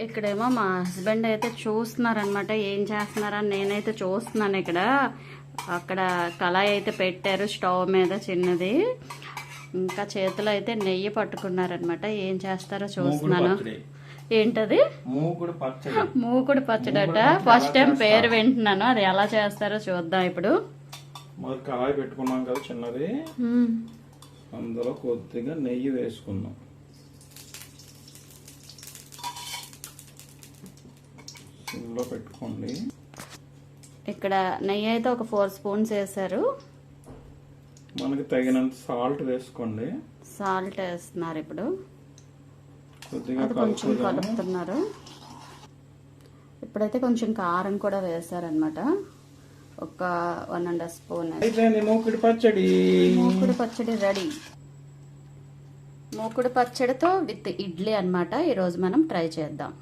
ఇక్కడేమో మా హస్బెండ్ అయితే చూస్తున్నారనమాట ఏం చేస్తున్నారని నేనైతే చూస్తున్నాను ఇక్కడ. అక్కడ కళాయి అయితే పెట్టారు స్టవ్ మీద చిన్నది. ఇంకా చేతిలో అయితే నెయ్యి పట్టుకున్నారనమాట ఏం చేస్తారో చూస్తున్నాను. ఏంటది? మూకుడు పచ్చడి. మూకుడు పచ్చడట ఫస్ట్ టైం పేరు వింటున్నాను అది ఎలా చేస్తారో చూద్దాం ఇప్పుడు. కళాయి పెట్టుకున్నాం కదా చిన్నది. అందులో కొద్దిగా నెయ్యి వేసుకుందాం. సిమ్లో పెట్టుకోండి. ఇక్కడ నెయ్యి అయితే ఒక ఫోర్ స్పూన్స్ వేసారు మనకి తగినంత సాల్ట్ వేసుకోండి. సాల్ట్ వేస్తున్నారు ఇప్పుడు. కొద్దిగా కొంచెం కలుపుతున్నారు. ఇప్పుడైతే కొంచెం కారం కూడా వేశారనమాట ఒక వన్ అండ్ హాఫ్ స్పూన్ మూకుడు పచ్చడి. మూకుడు పచ్చడి రెడీ. మూకుడు పచ్చడితో విత్ ఇడ్లీ అన్నమాట ఈరోజు మనం ట్రై చేద్దాం.